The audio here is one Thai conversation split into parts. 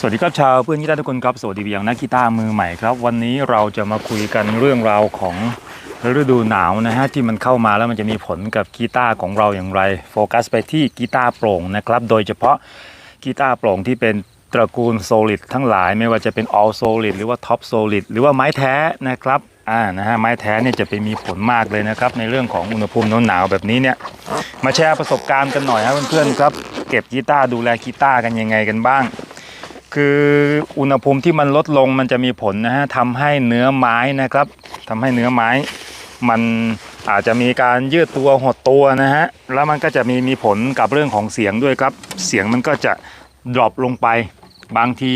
สวัสดีครับชาวเพื่อนกีตาร์ทุกคนครับ สวัสดีไปยังนักกีตาร์มือใหม่ครับ วันนี้เราจะมาคุยกันเรื่องราวของฤดูหนาวนะฮะที่มันเข้ามาแล้วมันจะมีผลกับกีตาร์ของเราอย่างไร โฟกัสไปที่กีตาร์โปร่งนะครับ โดยเฉพาะกีตาร์โปร่งที่เป็นตระกูลโซลิดทั้งหลายไม่ว่าจะเป็น all solid หรือว่า top solid หรือว่าไม้แท้นะครับอ่านะฮะไม้แท้เนี่ยจะไปมีผลมากเลยนะครับ ในเรื่องของอุณหภูมิหนาวแบบนี้เนี่ยมาแชร์ประสบการณ์กันหน่อยครับเพื่อนๆครับ เก็บกีตาร์ดูแลกีตาร์กันยังไงกันบ้าง คืออุณหภูมิที่มันลดลงมันจะมีผลนะฮะทำให้เนื้อไม้นะครับทำให้เนื้อไม้ มันอาจจะมีการยืดตัวหดตัวนะฮะแล้วมันก็จะมีมีผลกับเรื่องของเสียงด้วยครับ เสียงมันก็จะดรอปลงไป บางที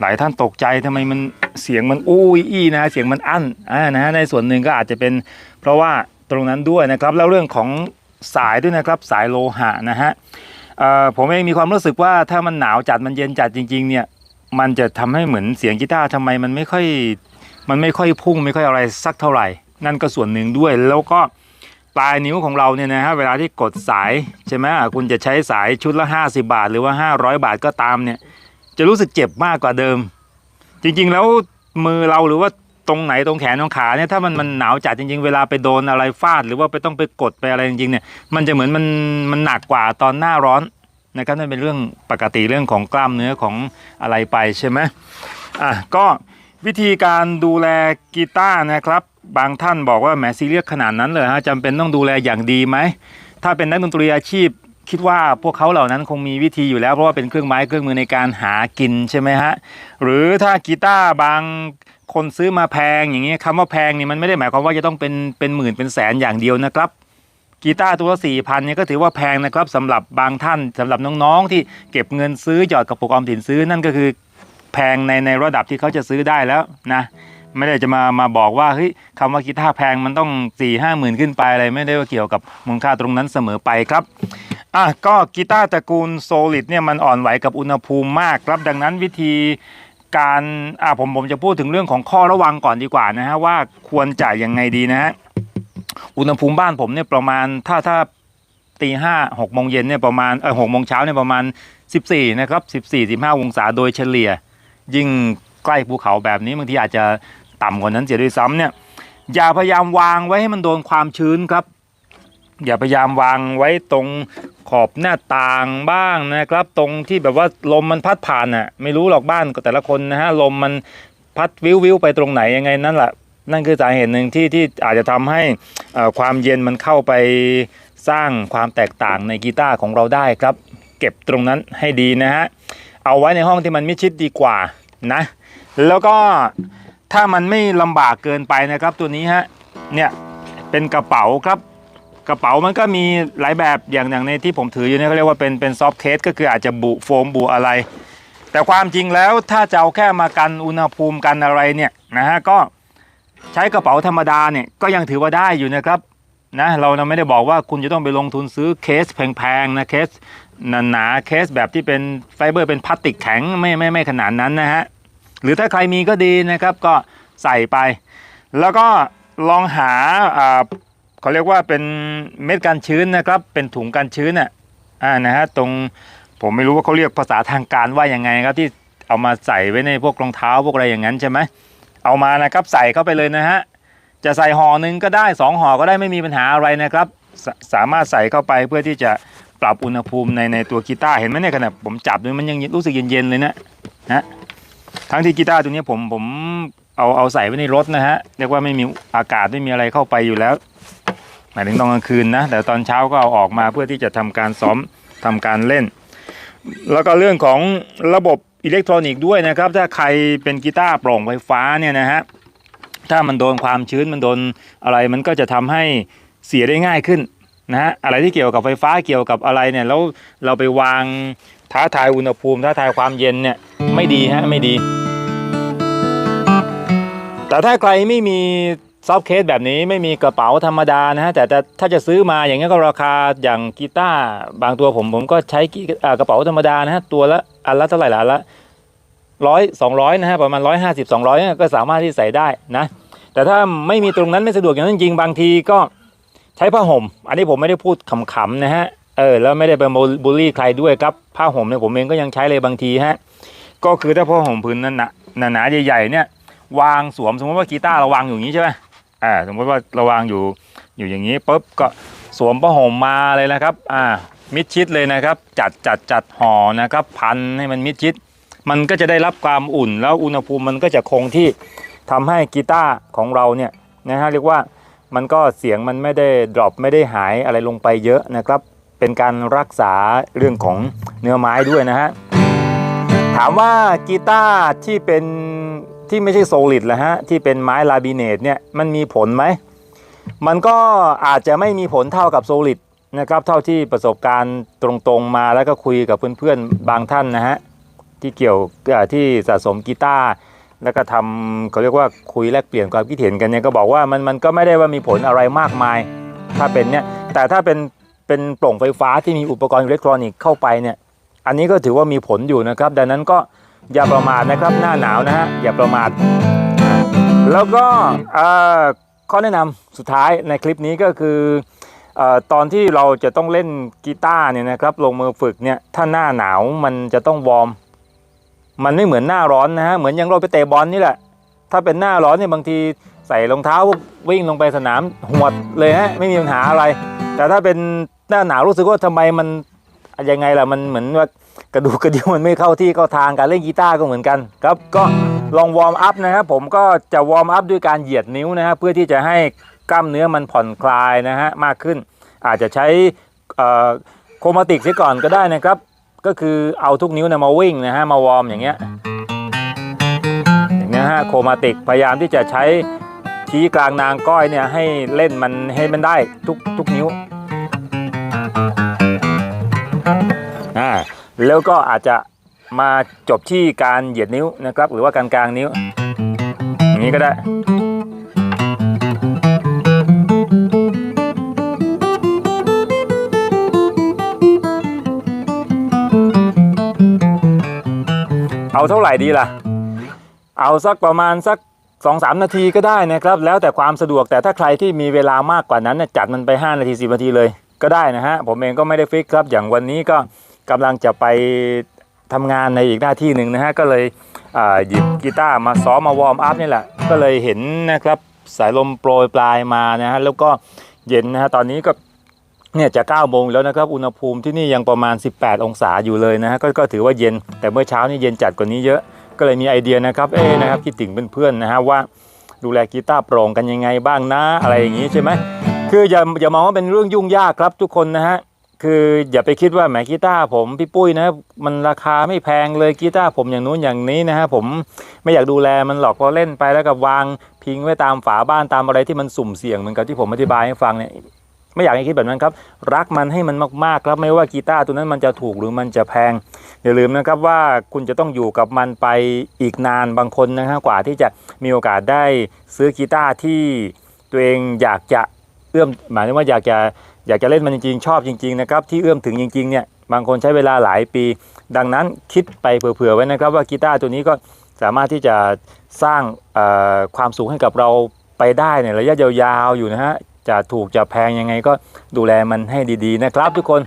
หลายท่านตกใจทำไมมันเสียงมันอู้อี้นะเสียงมันอั้นอ่านะฮะในส่วนหนึ่งก็อาจจะเป็น เพราะว่าตรงนั้นด้วยนะครับแล้วเรื่องของสายด้วยนะครับสายโลหะนะฮะ ผมเองมีความรู้สึกว่าถ้ามันหนาวจัดมันเย็นจัดจริง ๆ เนี่ย มันจะทำให้เหมือนเสียงกีตาร์ทำไมมันไม่ค่อยมันไม่ค่อยพุ่งไม่ค่อยอะไรสักเท่าไหร่ นั่นก็ส่วนหนึ่งด้วยแล้วก็ปลายนิ้วของเราเนี่ยนะฮะเวลาที่กดสายใช่ไหมคุณจะใช้สายชุดละ 50 บาท หรือว่า 500 บาทก็ตามเนี่ย จะรู้สึกเจ็บมากกว่าเดิม จริงๆแล้วมือเราหรือว่า ตรงไหนตรงแขนตรงขาเนี่ยถ้ามันมันหนาวจัดจริง ๆ เวลาไปโดนอะไรฟาด หรือว่าไปต้องไปกดไปอะไรจริงๆเนี่ยมันจะเหมือนมันมันหนักกว่าตอนหน้าร้อนนะครับนั่นเป็นเรื่องปกติเรื่องของกล้ามเนื้อของอะไรไปใช่ไหมอะก็วิธีการดูแลกีตาร์นะครับ บางท่านบอกว่าแหมซีเรียสขนาดนั้นเลยฮะจำเป็นต้องดูแลอย่างดีไหมถ้าเป็นนักดนตรีอาชีพคิดว่าพวกเขาเหล่านั้นคงมีวิธีอยู่แล้วเพราะว่าเป็นเครื่องไม้เครื่องมือในการหากินใช่ไหมฮะหรือถ้ากีตาร์บาง คนซื้อมาแพงอย่างนี้คำว่าแพงนี่มันไม่ได้หมายความว่าจะต้องเป็นเป็นหมื่นเป็นแสนอย่างเดียวนะครับกีตาร์ตัวละสี่พันเนี่ยก็ถือว่าแพงนะครับสำหรับบางท่านสำหรับน้องๆ ที่เก็บเงินซื้อหยอดกระปุกออมสินซื้อนั่นก็คือแพงในในระดับที่เขาจะซื้อได้แล้วนะไม่ได้จะมามาบอกว่าเฮ้ยคำว่ากีตาร์แพงมันต้อง4ี่ห้าหมื่นขึ้นไปอะไรไม่ได้ว่าเกี่ยวกับมูลค่าตรงนั้นเสมอไปครับอะก็กีตาร์ตระกูลโซลิดเนี่ยมันอ่อนไหวกับอุณหภูมิมากครับดังนั้นวิธี การอะผมผมจะพูดถึงเรื่องของข้อระวังก่อนดีกว่านะฮะว่าควรจ่ายยังไงดีนะฮะอุณหภูมิบ้านผมเนี่ยประมาณถ้าถ้าตีห้าหกโมงเย็นเนี่ยประมาณเออหกโมงเช้าเนี่ยประมาณ14นะครับ14 15องศาโดยเฉลี่ย ยิ่งใกล้ภูเขาแบบนี้บางทีอาจจะต่ำกว่านั้นเสียด้วยซ้ำเนี่ยอย่าพยายามวางไว้ให้มันโดนความชื้นครับ อย่าพยายามวางไว้ตรงขอบหน้าต่างบ้างนะครับ ตรงที่แบบว่าลมมันพัดผ่านน่ะไม่รู้หรอกบ้านแต่ละคนนะฮะลมมันพัดวิววิวไปตรงไหนยังไงนั่นแหละนั่นคือสาเหตุหนึ่งที่ที่อาจจะทำให้อ่อความเย็นมันเข้าไปสร้างความแตกต่างในกีตาร์ของเราได้ครับ เก็บตรงนั้นให้ดีนะฮะเอาไว้ในห้องที่มันมิชิดดีกว่านะ แล้วก็ถ้ามันไม่ลำบากเกินไปนะครับตัวนี้ฮะเนี่ยเป็นกระเป๋าครับ กระเป๋ามันก็มีหลายแบบอย่างอย่างในที่ผมถืออยู่เนี่ยเขาเรียกว่าเป็นเป็นซอฟต์เคสก็คืออาจจะบุโฟมบุอะไร แต่ความจริงแล้วถ้าจะเอาแค่มากันอุณหภูมิกันอะไรเนี่ยนะฮะก็ใช้กระเป๋าธรรมดาเนี่ยก็ยังถือว่าได้อยู่นะครับนะเราไม่ได้บอกว่าคุณจะต้องไปลงทุนซื้อเคสแพงๆนะเคสหนาๆเคสแบบที่เป็นไฟเบอร์เป็นพลาสติกแข็งไม่ไม่ไม่ขนาดนั้นนะฮะหรือถ้าใครมีก็ดีนะครับก็ใส่ไป แล้วก็ลองหา เขาเรียกว่าเป็นเม็ดกันชื้นนะครับ เป็นถุงกันชื้นอะอ่านะฮะตรงผมไม่รู้ว่าเขาเรียกภาษาทางการว่ายังไงครับที่เอามาใส่ไว้ในพวกรองเท้าพวกอะไรอย่างนั้นใช่ไหมเอามานะครับใส่เข้าไปเลยนะฮะจะใส่ห่อหนึ่งก็ได้สองห่อก็ได้ไม่มีปัญหาอะไรนะครับสสามารถใส่เข้าไปเพื่อที่จะปรับอุณหภูมิในในตัวกีตาร์เห็นไหมเนี่ยขณะผมจับด้วยมันยังรู้สึกเย็นๆเลยนะนะทั้งที่กีตาร์ตัวนี้ผมผมเอาเอาใส่ไว้ในรถนะฮะเรียกว่าไม่มีอากาศไม่มีอะไรเข้าไปอยู่แล้ว หมายถึงตอนกลางคืนนะ แต่ตอนเช้าก็เอาออกมาเพื่อที่จะทำการซ้อมทำการเล่น แล้วก็เรื่องของระบบอิเล็กทรอนิกส์ด้วยนะครับ ถ้าใครเป็นกีตาร์โปร่งไฟฟ้าเนี่ยนะฮะถ้ามันโดนความชื้นมันโดนอะไรมันก็จะทำให้เสียได้ง่ายขึ้นนะฮะอะไรที่เกี่ยวกับไฟฟ้าเกี่ยวกับอะไรเนี่ยแล้วเราไปวางท้าทายอุณหภูมิท้าทายความเย็นเนี่ยไม่ดีฮะไม่ดี แต่ถ้าใครไม่มี ซอฟเคสแบบนี้ไม่มีกระเป๋าธรรมดานะฮะแต่ถ้าจะซื้อมาอย่างเงี้ยก็ราคาอย่างกีตาร์บางตัวผมผมก็ใช้กระเป๋าธรรมดานะฮะตัวละอันละเท่าไหร่ละอันละร้อยสองร้อยนะฮะประมาณร้อยห้าสิบสองร้อยก็สามารถที่ใส่ได้นะ แต่ถ้าไม่มีตรงนั้นไม่สะดวกอย่างนั้นจริงบางทีก็ใช้ผ้าห่ม อันนี้ผมไม่ได้พูดขำๆนะฮะเออแล้วไม่ได้ไปบูลลี่ใครด้วยครับผ้าห่มเนี่ยผมเองก็ยังใช้เลยบางทีฮะก็คือถ้าผ้าห่มพื้นนั้นหนาหนาๆใหญ่ๆเนี่ยวางสวมสมมติว่ากีตาร์เราวางอยู่อย่างนี้ใช่ไหม อ่าสมมติว่าเราวางอยู่อยู่อย่างนี้ปุ๊บก็สวมผ้าห่มมาเลยนะครับอ่ามิดชิดเลยนะครับ จัดจัดจัดห่อนะครับ พันให้มันมิดชิด มันก็จะได้รับความอุ่น แล้วอุณหภูมิมันก็จะคงที่ทำให้กีตาร์ของเราเนี่ยนะฮะเรียกว่ามันก็เสียงมันไม่ได้ดรอปไม่ได้หายอะไรลงไปเยอะนะครับ เป็นการรักษาเรื่องของเนื้อไม้ด้วยนะฮะถามว่ากีตาร์ที่เป็น ที่ไม่ใช่โซลิดละฮะที่เป็นไม้ลาบิเนตเนี่ยมันมีผลไหม มันก็อาจจะไม่มีผลเท่ากับโซลิดนะครับเท่าที่ประสบการณ์ตรงๆมาแล้วก็คุยกับเพื่อนๆบางท่านนะฮะที่เกี่ยวที่สะสมกีตาร์แล้วก็ทำเขาเรียกว่าคุยแลกเปลี่ยนความคิดเห็นกันเนี่ยก็บอกว่ามันมันก็ไม่ได้ว่ามีผลอะไรมากมาย ถ้าเป็นเนี่ยแต่ถ้าเป็นเป็นโปร่งไฟฟ้าที่มีอุปกรณ์อิเล็กทรอนิกส์เข้าไปเนี่ยอันนี้ก็ถือว่ามีผลอยู่นะครับ ดังนั้นก็ อย่าประมาทนะครับหน้าหนาวนะฮะอย่าประมาทแล้วก็ข้อแนะนำสุดท้ายในคลิปนี้ก็คืออตอนที่เราจะต้องเล่นกีตาร์เนี่ยนะครับลงมือฝึกเนี่ยถ้าหน้าหนาวมันจะต้องวอร์มมันไม่เหมือนหน้าร้อนนะฮะเหมือนอย่างเราไปเตะบอลนี่แหละ ถ้าเป็นหน้าร้อนเนี่ยบางทีใส่รองเท้าวิ่งลงไปสนามหวดเลยฮะไม่มีปัญหาอะไร แต่ถ้าเป็นหน้าหนาวรู้สึกว่าทำไมมันยังไงล่ะมันเหมือนว่า กระดูกกระดิ่งมันไม่เข้าที่เข้าทางการเล่นกีตาร์ก็เหมือนกันครับ ก็ลองวอร์มอัพนะครับผมก็จะวอร์มอัพด้วยการเหยียดนิ้วนะฮะเพื่อที่จะให้กล้ามเนื้อมันผ่อนคลายนะฮะมากขึ้น อาจจะใช้โครมาติกเสียก่อนก็ได้นะครับ ก็คือเอาทุกนิ้วนะมาวิ่งนะฮะมาวอร์มอย่างเงี้ยอย่างเงี้ยฮะโครมาติกพยายามที่จะใช้ชี้กลางนางก้อยเนี่ยให้เล่นมันให้มันได้ทุกทุกนิ้วอ่า แล้วก็อาจจะมาจบที่การเหยียดนิ้วนะครับ หรือว่าการกลางนิ้ว อย่างนี้ก็ได้ เอาเท่าไหร่ดีล่ะ เอาสักประมาณสัก2อสนาทีก็ได้นะครับ แล้วแต่ความสะดวกแต่ถ้าใครที่มีเวลามากกว่านั้นจัดมันไป 5 นาที 10 นาทีเลยก็ได้นะฮะ ผมเองก็ไม่ได้ฟิกครับ อย่างวันนี้ก็ กำลังจะไปทำงานในอีกหน้าที่หนึ่งนะฮะก็เลยหยิบกีตาร์มาซ้อมมาวอร์มอัพนี่แหละ ก็เลยเห็นนะครับสายลมโปรยปลายมานะฮะแล้วก็เย็นนะฮะตอนนี้ก็เนี่ยจะ9โมงแล้วนะครับอุณหภูมิที่นี่ยังประมาณ 18 องศาอยู่เลยนะฮะกก็ถือว่าเย็นแต่เมื่อเช้านี่เย็นจัดกว่านี้เยอะก็เลยมีไอเดียนะครับเอ๊นะครับคิดถึงเพื่อนๆนะฮะว่าดูแลกีตาร์โปร่งกันยังไงบ้างนะอะไรอย่างนี้ใช่ไหมคืออย่าอย่ามองว่าเป็นเรื่องยุ่งยากครับทุกคนนะฮะ คืออย่าไปคิดว่าแหมกีตาร์ผมพี่ปุ้ยนะมันราคาไม่แพงเลยกีตาร์ผมอย่างนู้นอย่างนี้นะฮะผมไม่อยากดูแลมันหรอกพอเล่นไปแล้วก็วางพิงไว้ตามฝาบ้านตามอะไรที่มันสุ่มเสี่ยงเหมือนกับที่ผมอธิบายให้ฟังเนี่ยไม่อยากให้คิดแบบนั้นครับ รักมันให้มันมากๆครับไม่ว่ากีตาร์ตัวนั้นมันจะถูกหรือมันจะแพง อย่าลืมนะครับว่าคุณจะต้องอยู่กับมันไปอีกนานบางคนนะฮะกว่าที่จะมีโอกาสได้ซื้อกีตาร์ที่ตัวเองอยากจะเอื้อมหมายถึงว่าอยากจะ อยากจะเล่นมันจริงๆ ชอบจริงๆนะครับที่เอื้อมถึงจริงๆเนี่ยบางคนใช้เวลาหลายปี ดังนั้นคิดไปเผื่อๆไว้นะครับ ว่ากีตาร์ตัวนี้ก็สามารถที่จะสร้างความสุขให้กับเราไปได้ในระยะยาวๆอยู่นะฮะจะถูกจะแพงยังไงก็ดูแลมันให้ดีๆนะครับทุกคน